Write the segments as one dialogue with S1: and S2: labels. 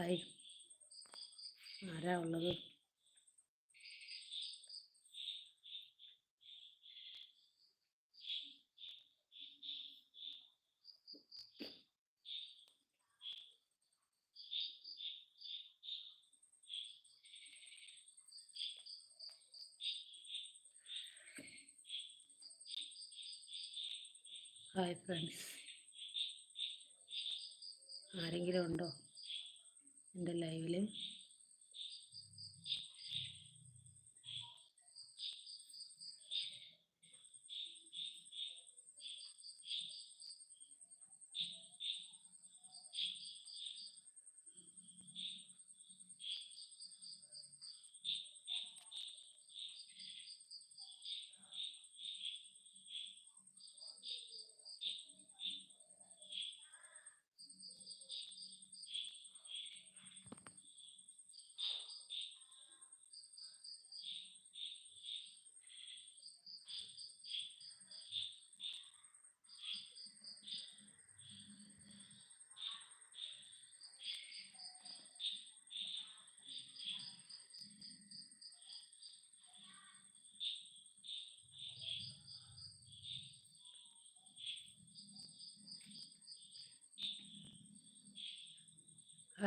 S1: Hi ആരാ ഉള്ളത്? Hi friends ആരെങ്കിലും ഉണ്ടോ? എന്റെ ലൈവിൽ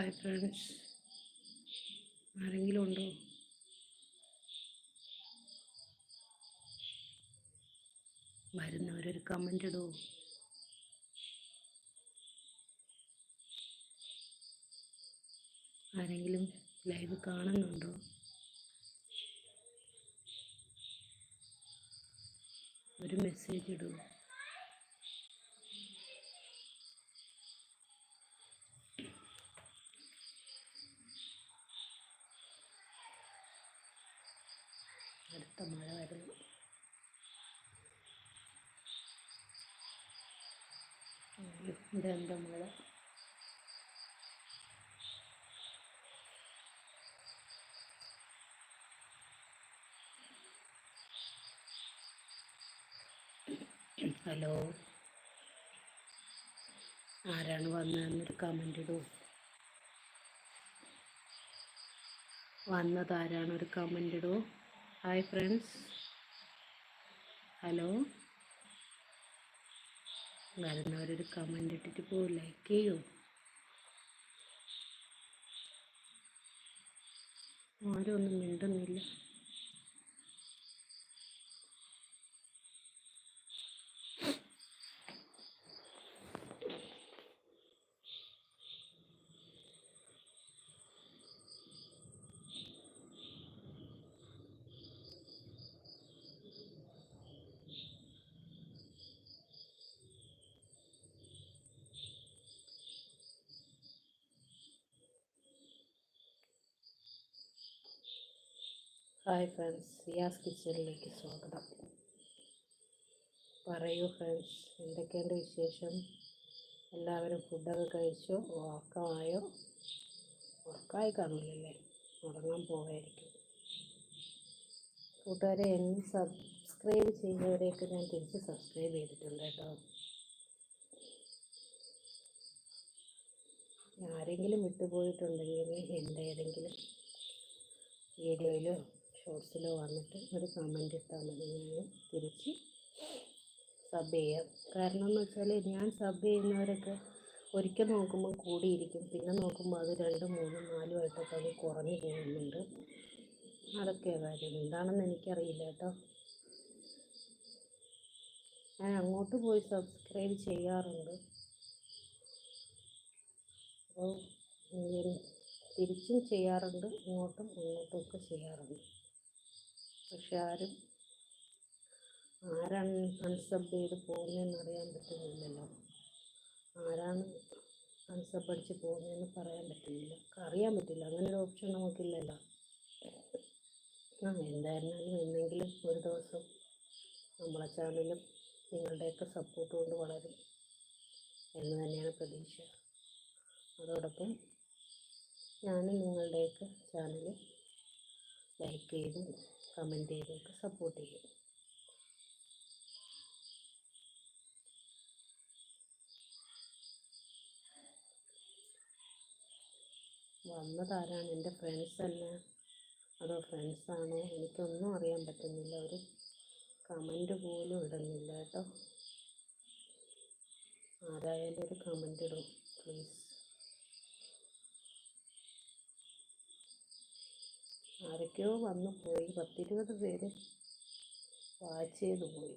S1: ഹായ് ആരെങ്കിലും ഉണ്ടോ? വരുന്നവരൊരു കമന്റ് ഇടൂ. ആരെങ്കിലും ലൈവ് കാണുന്നുണ്ടോ? ഒരു മെസ്സേജ് ഇടൂ. അടുത്ത മഴ വരുന്നു മഴ ഹലോ. ആരാണ് വന്നതെന്നൊരു കമന്റ് ഇടൂ. വന്നത് ആരാണ് ഒരു കമന്റ് ഇടൂ. ഹായ് ഫ്രണ്ട്സ് ഹലോ വരുന്നവരൊരു കമന്റ് ഇട്ടിട്ട് പോ ലൈക്ക് ചെയ്യൂ? ആരും ഒന്നും മിണ്ടുന്നില്ല ഹായ് ഫ്രണ്ട്സ് സിയാസ് കിച്ചണിലേക്ക് സ്വാഗതം. പറയൂ ഫ്രണ്ട്സ് എന്തൊക്കെയുണ്ട് വിശേഷം? എല്ലാവരും ഫുഡൊക്കെ കഴിച്ചോ? ഉറക്കമായോ? ഉറക്കമായി കാണില്ലല്ലേ ഉറങ്ങാൻ പോകായിരിക്കും കൂട്ടുകാരെ എന്നെ സബ്സ്ക്രൈബ് ചെയ്യുന്നവരെയൊക്കെ ഞാൻ തിരിച്ച് സബ്സ്ക്രൈബ് ചെയ്തിട്ടുണ്ട് കേട്ടോ. ആരെങ്കിലും വിട്ടുപോയിട്ടുണ്ടെങ്കിൽ എന്റെ ഏതെങ്കിലും വീഡിയോയിലോ ഷോർട്സിലോ വന്നിട്ട് ഒരു കമന്റ് ഇട്ടാൽ മതി. ഞാൻ തിരിച്ച് സബ് ചെയ്യാം. കാരണം എന്ന് വെച്ചാൽ ഞാൻ സബ് ചെയ്യുന്നവരൊക്കെ ഒരിക്കൽ നോക്കുമ്പോൾ കൂടിയിരിക്കും. പിന്നെ നോക്കുമ്പോൾ അത് രണ്ടും മൂന്നും നാലും ആയിട്ടൊക്കെ അത് കുറഞ്ഞു പോകുന്നുണ്ട്. അതൊക്കെ കാര്യം. എന്താണെന്ന് എനിക്കറിയില്ല കേട്ടോ. ഞാൻ അങ്ങോട്ട് പോയി സബ്സ്ക്രൈബ് ചെയ്യാറുണ്ട്. അപ്പോൾ തിരിച്ചും ചെയ്യാറുണ്ട് ഇങ്ങോട്ടും അങ്ങോട്ടും ഒക്കെ ചെയ്യാറുണ്ട്. പക്ഷെ ആരും ആരാണ് അൺസബ് ചെയ്ത് പോകുന്നതെന്ന് അറിയാൻ പറ്റുന്നില്ലല്ലോ. ആരാണ് അൺസബ് അടിച്ച് പോകുന്നതെന്ന് പറയാൻ പറ്റുന്നില്ല. അറിയാൻ പറ്റില്ല. അങ്ങനെ ഒരു ഓപ്ഷൻ നമുക്കില്ലല്ലോ. ആ എന്തായിരുന്നാലും എന്നെങ്കിലും ഒരു ദിവസം നമ്മളെ ചാനലും നിങ്ങളുടെയൊക്കെ സപ്പോർട്ട് കൊണ്ട് വളരും എന്ന് തന്നെയാണ് പ്രതീക്ഷ. അതോടൊപ്പം ഞാനും നിങ്ങളുടെയൊക്കെ ചാനൽ ലൈക്ക് ചെയ്തും കമന്റ് ചെയ്തും ഒക്കെ സപ്പോർട്ട് ചെയ്യും വന്നതാരാണ് എന്റെ ഫ്രണ്ട്സ് തന്നെ? അതോ ഫ്രണ്ട്സാണോ എനിക്കൊന്നും അറിയാൻ പറ്റുന്നില്ല. ഒരു കമന്റ് പോലും ഇടുന്നില്ല കേട്ടോ. ആരായാലും ഒരു കമന്റ് ഇടും പ്ലീസ് ആരൊക്കെയോ വന്നു പോയി. പത്തിരുപത് പേര് വാച്ച് ചെയ്ത് പോയി.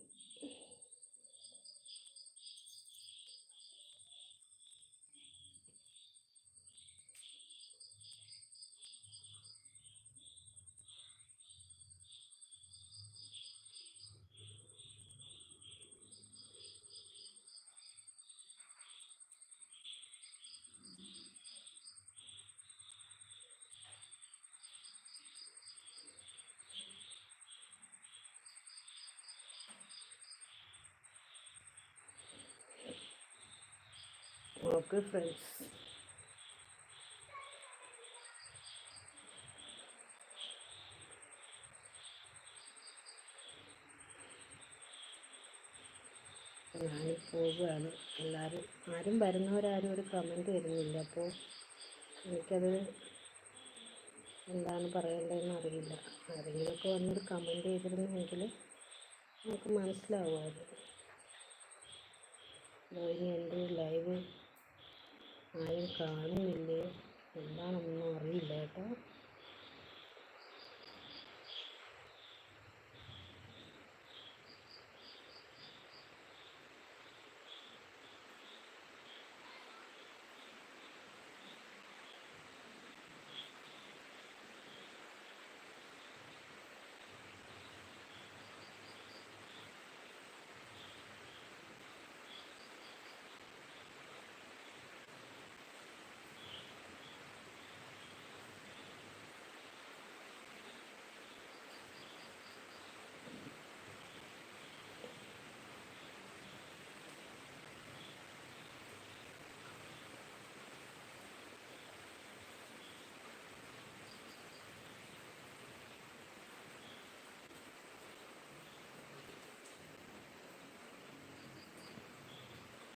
S1: ഓക്കെ ഫ്രണ്ട്സ് ഞാൻ പോവുകയാണ്. എല്ലാവരും ആരും വരുന്നവരാരും ഒരു കമന്റ് തരുന്നില്ല അപ്പോൾ എനിക്കത് എന്താണ് പറയേണ്ടതെന്ന് അറിയില്ല. ആരെങ്കിലുമൊക്കെ വന്നൊരു കമന്റ് ചെയ്തിരുന്നെങ്കിൽ നമുക്ക് മനസ്സിലാവുമായിരുന്നു. ഇനി എന്റെ ലൈവ് ആരും കാണുന്നില്ലേ? എന്താണെന്നൊന്നും അറിയില്ല കേട്ടോ.